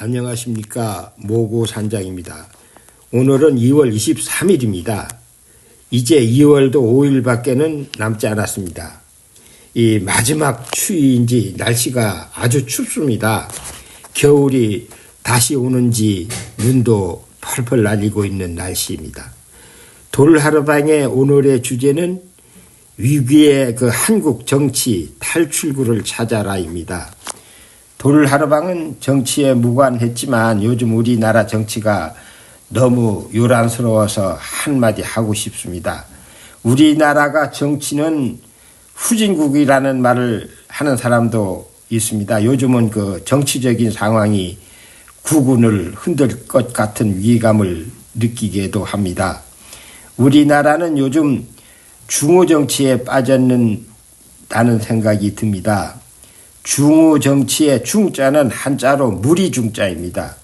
안녕하십니까 모고 산장입니다. 오늘은 2월 23일입니다. 이제 2월도 5일밖에는 남지 않았습니다. 이 마지막 추위인지 날씨가 아주 춥습니다. 겨울이 다시 오는지 눈도 펄펄 날리고 있는 날씨입니다. 돌하루방의 오늘의 주제는 위기의 그 한국 정치 탈출구를 찾아라입니다. 돌하루방은 정치에 무관했지만 요즘 우리나라 정치가 너무 요란스러워서 한마디 하고 싶습니다. 우리나라가 정치는 후진국이라는 말을 하는 사람도 있습니다. 요즘은 그 정치적인 상황이 국군을 흔들 것 같은 위기감을 느끼게도 합니다. 우리나라는 요즘 중호 정치에 빠졌는다는 생각이 듭니다. 중호 정치의 중자는 한자로 무리 중자입니다.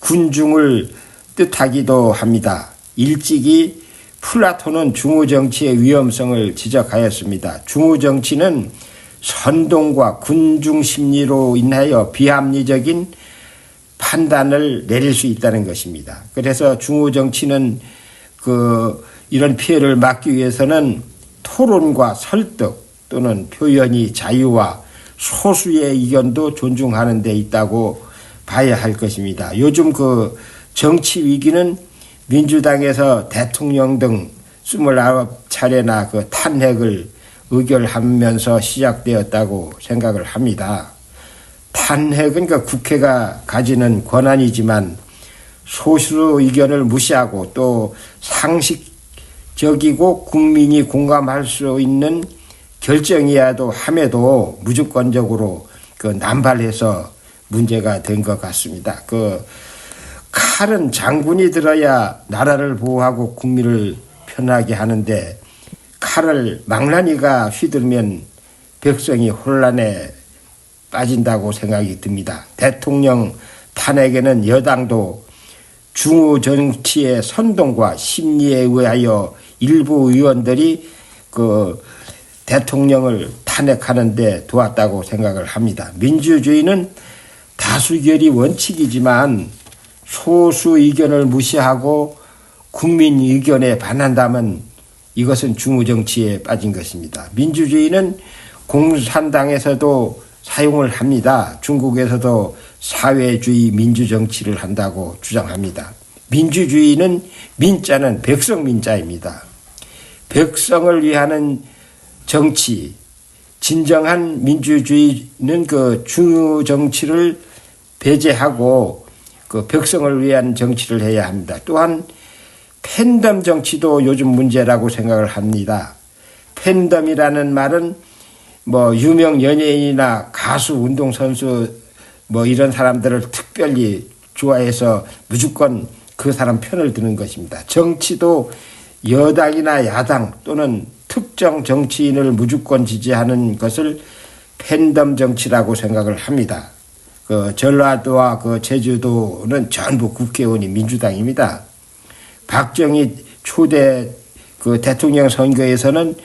군중을 뜻하기도 합니다. 일찍이 플라톤은 중후 정치의 위험성을 지적하였습니다. 중후 정치는 선동과 군중 심리로 인하여 비합리적인 판단을 내릴 수 있다는 것입니다. 그래서 중후 정치는 그 이런 피해를 막기 위해서는 토론과 설득 또는 표현이 자유와 소수의 의견도 존중하는 데 있다고 봐야 할 것입니다. 요즘 그 정치 위기는 민주당에서 대통령 등 29차례나 그 탄핵을 의결하면서 시작되었다고 생각을 합니다. 탄핵은 그 국회가 가지는 권한이지만 소수 의견을 무시하고 또 상식적이고 국민이 공감할 수 있는 결정이야도 함에도 무조건적으로 그 남발해서 문제가 된 것 같습니다. 그 칼은 장군이 들어야 나라를 보호하고 국민을 편하게 하는데 칼을 망나니가 휘두르면 백성이 혼란에 빠진다고 생각이 듭니다. 대통령 탄핵에는 여당도 중후 정치의 선동과 심리에 의하여 일부 의원들이 그 대통령을 탄핵하는데 도왔다고 생각을 합니다. 민주주의는 다수결이 원칙이지만 소수 의견을 무시하고 국민 의견에 반한다면 이것은 중우정치에 빠진 것입니다. 민주주의는 공산당에서도 사용을 합니다. 중국에서도 사회주의 민주정치를 한다고 주장합니다. 민주주의는 민자는 백성 민자입니다. 백성을 위하는 정치, 진정한 민주주의는 그 중요 정치를 배제하고 그 백성을 위한 정치를 해야 합니다. 또한 팬덤 정치도 요즘 문제라고 생각을 합니다. 팬덤이라는 말은 뭐 유명 연예인이나 가수, 운동선수 뭐 이런 사람들을 특별히 좋아해서 무조건 그 사람 편을 드는 것입니다. 정치도 여당이나 야당 또는 특정 정치인을 무조건 지지하는 것을 팬덤 정치라고 생각을 합니다. 그 전라도와 그 제주도는 전부 국회의원이 민주당입니다. 박정희 초대 그 대통령 선거에서는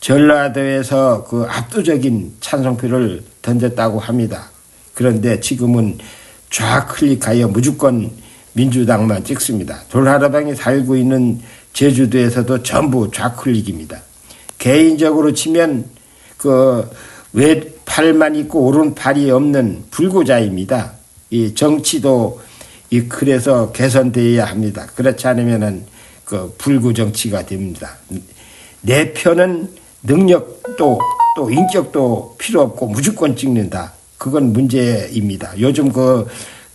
전라도에서 그 압도적인 찬성표를 던졌다고 합니다. 그런데 지금은 좌 클릭하여 무조건 민주당만 찍습니다. 돌하라방이 살고 있는 제주도에서도 전부 좌클릭입니다. 개인적으로 치면 그 왼팔만 있고 오른팔이 없는 불구자입니다. 이 정치도 이 그래서 개선되어야 합니다. 그렇지 않으면은 그 불구 정치가 됩니다. 내 편은 능력도 또 인격도 필요 없고 무조건 찍는다. 그건 문제입니다. 요즘 그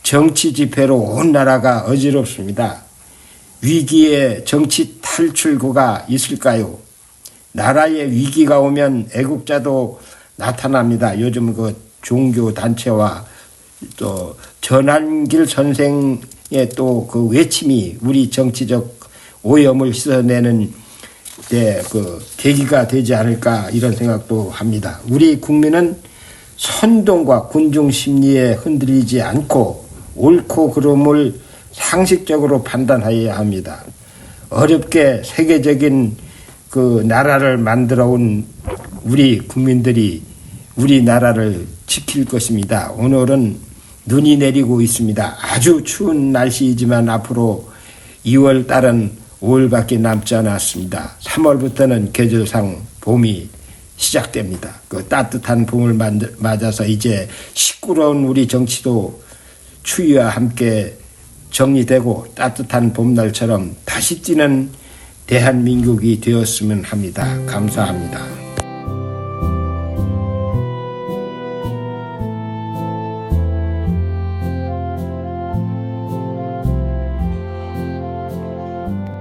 정치 집회로 온 나라가 어지럽습니다. 위기에 정치 탈출구가 있을까요? 나라에 위기가 오면 애국자도 나타납니다. 요즘 그 종교 단체와 또 전한길 선생의 또 그 외침이 우리 정치적 오염을 씻어내는 데그 계기가 되지 않을까 이런 생각도 합니다. 우리 국민은 선동과 군중 심리에 흔들리지 않고 옳고 그름을 상식적으로 판단해야 합니다. 어렵게 세계적인 그 나라를 만들어 온 우리 국민들이 우리나라를 지킬 것입니다. 오늘은 눈이 내리고 있습니다. 아주 추운 날씨이지만 앞으로 2월 달은 5월밖에 남지 않았습니다. 3월부터는 계절상 봄이 시작됩니다. 그 따뜻한 봄을 맞아서 이제 시끄러운 우리 정치도 추위와 함께 정리되고 따뜻한 봄날처럼 다시 뛰는 대한민국이 되었으면 합니다. 감사합니다.